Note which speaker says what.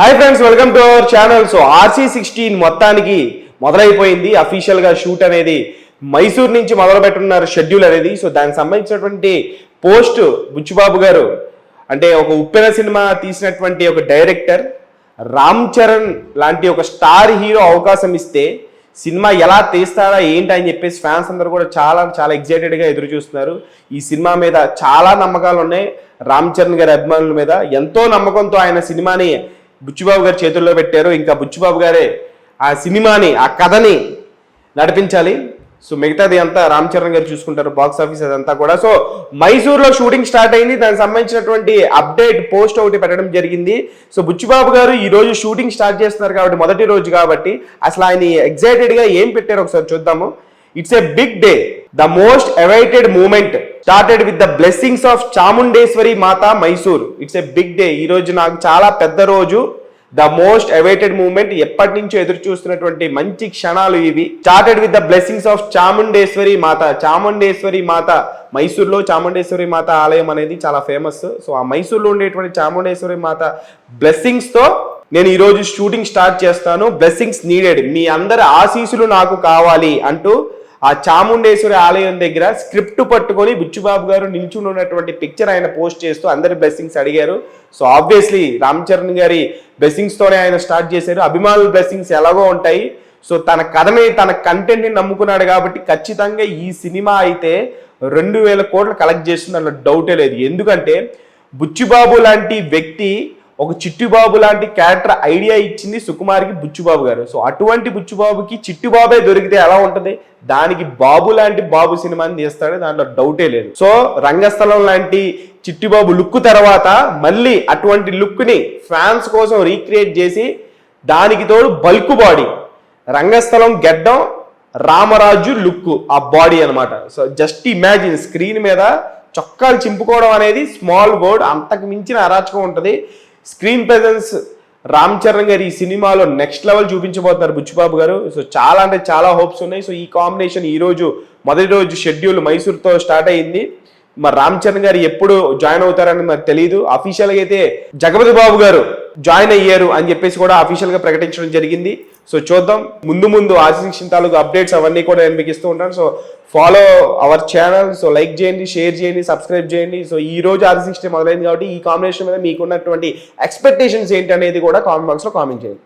Speaker 1: Hi friends welcome to our channel. So RC sixteen మొత్తానికి మొదలైపోయింది. అఫీషియల్గా షూట్ అనేది మైసూర్ నుంచి మొదలు పెట్టున్నారు షెడ్యూల్ అనేది. సో దానికి సంబంధించినటువంటి పోస్ట్ బుచ్చిబాబు గారు అంటే ఒక ఉప్పెన సినిమా తీసినటువంటి ఒక డైరెక్టర్ రామ్ చరణ్ లాంటి ఒక స్టార్ హీరో అవకాశం ఇస్తే సినిమా ఎలా తీస్తారా ఏంటి అని చెప్పేసి ఫ్యాన్స్ అందరూ కూడా చాలా చాలా ఎగ్జైటెడ్గా ఎదురు చూస్తున్నారు ఈ సినిమా మీద చాలా నమ్మకాలు ఉన్నాయి. రామ్ చరణ్ గారి అభిమానుల మీద ఎంతో నమ్మకంతో ఆయన సినిమాని బుచ్చిబాబు గారి చేతుల్లో పెట్టారు. ఇంకా బుచ్చిబాబు గారే ఆ సినిమాని ఆ కథని నడిపించాలి. సో మిగతాది అంతా రామ్ చరణ్ గారు చూసుకుంటారు బాక్స్ ఆఫీస్ అదంతా కూడా. సో మైసూర్లో షూటింగ్ స్టార్ట్ అయింది. దానికి సంబంధించినటువంటి అప్డేట్ పోస్ట్ ఒకటి పెట్టడం జరిగింది. సో బుచ్చిబాబు గారు ఈ రోజు షూటింగ్ స్టార్ట్ చేస్తున్నారు కాబట్టి మొదటి రోజు కాబట్టి అసలు ఆయన ఎగ్జైటెడ్గా ఏం పెట్టారు ఒకసారి చూద్దాము. It's a big day the most awaited moment started with the blessings of Chamundeshwari Mata Mysore it's a big day ఈ రోజు నాకు చాలా పెద్ద రోజు. ద మోస్ట్ అవైటెడ్ మూమెంట్ ఎప్పటి నుంచో ఎదురు చూస్తున్నటువంటి మంచి క్షణాలు ఇవి. Started with the blessings of Chamundeshwari Mata Chamundeshwari Mata మైసూర్లో Chamundeshwari మాత ఆలయం అనేది చాలా ఫేమస్ సో ఆ మైసూర్లో ఉండేటువంటి చాముండేశ్వరి మాత బ్లెస్సింగ్స్తో నేను ఈరోజు షూటింగ్ స్టార్ట్ చేస్తాను. బ్లెస్సింగ్స్ నీడెడ్ మీ అందరి ఆశీస్సులు నాకు కావాలి అంటూ ఆ చాముండేశ్వరి ఆలయం దగ్గర స్క్రిప్ట్ పట్టుకొని బుచ్చుబాబు గారు నిల్చుని ఉన్నటువంటి పిక్చర్ ఆయన పోస్ట్ చేస్తూ అందరి బ్లెస్సింగ్స్ అడిగారు. సో ఆబ్వియస్లీ రామ్ చరణ్ గారి బ్లెస్సింగ్స్తోనే ఆయన స్టార్ట్ చేశారు. అభిమానుల బ్లెస్సింగ్స్ ఎలాగో ఉంటాయి. సో తన కథని తన కంటెంట్ని నమ్ముకున్నాడు కాబట్టి ఖచ్చితంగా ఈ సినిమా అయితే రెండు వేల కోట్లు కలెక్ట్ చేస్తుంది అన్న డౌటే లేదు. ఎందుకంటే బుచ్చిబాబు లాంటి వ్యక్తి ఒక చిట్టుబాబు లాంటి క్యారెక్టర్ ఐడియా ఇచ్చింది సుకుమార్కి బుచ్చుబాబు గారు. సో అటువంటి బుచ్చుబాబుకి చిట్టుబాబే దొరికితే ఎలా ఉంటది? దానికి బాబు లాంటి బాబు సినిమాని తీస్తాడు దాంట్లో డౌటే లేదు. సో రంగస్థలం లాంటి చిట్టుబాబు లుక్ తర్వాత మళ్ళీ అటువంటి లుక్ని ఫ్యాన్స్ కోసం రీక్రియేట్ చేసి దానికి తోడు బల్క్ బాడీ రంగస్థలం గెడ్డం రామరాజు లుక్ ఆ బాడీ అన్నమాట. సో జస్ట్ ఇమాజిన్ స్క్రీన్ మీద చొక్కాలు చింపుకోవడం అనేది స్మాల్ బోర్డ్ అంతకు మించిన అరాచకం ఉంటుంది. స్క్రీన్ ప్రెజెన్స్ రామ్ చరణ్ గారు ఈ సినిమాలో నెక్స్ట్ లెవెల్ చూపించబోతున్నారు బుచ్చిబాబు గారు. సో చాలా అంటే చాలా హోప్స్ ఉన్నాయి. సో ఈ కాంబినేషన్ ఈ రోజు మొదటి రోజు షెడ్యూల్ మైసూర్తో స్టార్ట్ అయింది మరి రామ్ చరణ్ గారు ఎప్పుడు జాయిన్ అవుతారని మరి తెలియదు అఫీషియల్గా అయితే జగపతి బాబు గారు జాయిన్ అయ్యారు అని చెప్పేసి కూడా అఫీషియల్గా ప్రకటించడం జరిగింది. సో చూద్దాం. ముందు ముందు ఆశించిన తాలూకు అప్డేట్స్ అవన్నీ కూడా నేను మీకు ఇస్తూ ఉంటాను. So follow our channel so like చేయండి షేర్ చేయండి సబ్స్క్రైబ్ చేయండి. సో ఈ రోజు ఆర్ సిక్స్టీ మొదలైంది కాబట్టి ఈ కాంబినేషన్ మీద మీకున్నటువంటి ఎక్స్పెక్టేషన్స్ ఏంటి అనేది కూడా కామెంట్ బాక్స్లో కామెంట్ చేయండి.